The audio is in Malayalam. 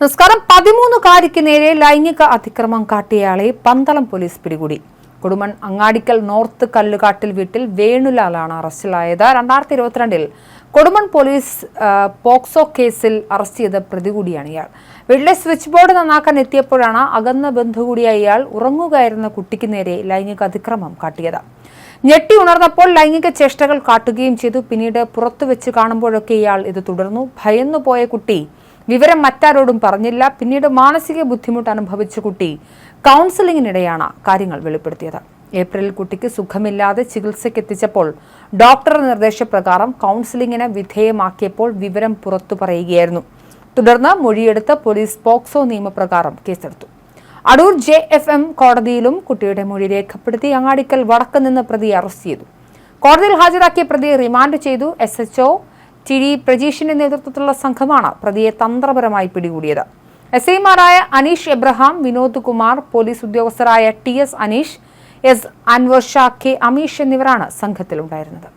നമസ്കാരം പതിമൂന്നുകാരിക്ക് നേരെ ലൈംഗിക അതിക്രമം കാട്ടിയയാളെ പന്തളം പോലീസ് പിടികൂടി. കൊടുമൺ അങ്ങാടിക്കൽ നോർത്ത് കല്ലുകാട്ടിൽ വീട്ടിൽ വേണുലാലാണ് അറസ്റ്റിലായത്. രണ്ടായിരത്തി ഇരുപത്തിരണ്ടിൽ കൊടുമൺ പോലീസ് പോക്സോ കേസിൽ അറസ്റ്റ് ചെയ്ത പ്രതി കൂടിയാണ് ഇയാൾ. വീട്ടിലെ സ്വിച്ച് ബോർഡ് നന്നാക്കാൻ എത്തിയപ്പോഴാണ് അകന്ന ബന്ധു കൂടിയായ ഇയാൾ ഉറങ്ങുകയായിരുന്ന കുട്ടിക്ക് നേരെ ലൈംഗിക അതിക്രമം കാട്ടിയത്. ഞെട്ടി ഉണർന്നപ്പോൾ ലൈംഗിക ചേഷ്ടകൾ കാട്ടുകയും ചെയ്തു. പിന്നീട് പുറത്തു വെച്ച് കാണുമ്പോഴൊക്കെ ഇയാൾ ഇത് തുടർന്നു. ഭയന്നു പോയ കുട്ടി വിവരം മറ്റാരോടും പറഞ്ഞില്ല. പിന്നീട് മാനസിക ബുദ്ധിമുട്ട് അനുഭവിച്ച കുട്ടി. കൗൺസിലിങ്ങിനിടെയാണ് കാര്യങ്ങൾ വെളിപ്പെടുത്തിയത്. ഏപ്രിലിൽ കുട്ടിക്ക് സുഖമില്ലാതെ ചികിത്സയ്ക്ക് എത്തിച്ചപ്പോൾ ഡോക്ടർ നിർദ്ദേശപ്രകാരം കൗൺസിലിങ്ങിന് വിധേയമാക്കിയപ്പോൾ വിവരം പുറത്തു പറയുകയായിരുന്നു. തുടർന്ന് മൊഴിയെടുത്ത് പോലീസ് പോക്സോ നിയമപ്രകാരം കേസെടുത്തു. അടൂർ ജെ എഫ് എം കോടതിയിലും കുട്ടിയുടെ മൊഴി രേഖപ്പെടുത്തി അങ്ങാടിക്കൽ വടക്ക് നിന്ന് പ്രതിയെ അറസ്റ്റ് ചെയ്തു. കോടതിയിൽ ഹാജരാക്കിയ പ്രതിയെ റിമാൻഡ് ചെയ്തു. എസ് എച്ച് ടി പ്രജീഷിന്റെ നേതൃത്വത്തിലുള്ള സംഘമാണ് പ്രതിയെ തന്ത്രപരമായി പിടികൂടിയത്. എസ് ഐമാരായ Aneesh Abraham Vinod Kumar police ഉദ്യോഗസ്ഥരായ T S Aneesh S Anwar Shah K Ameesh എന്നിവരാണ് സംഘത്തിലുണ്ടായിരുന്നത്.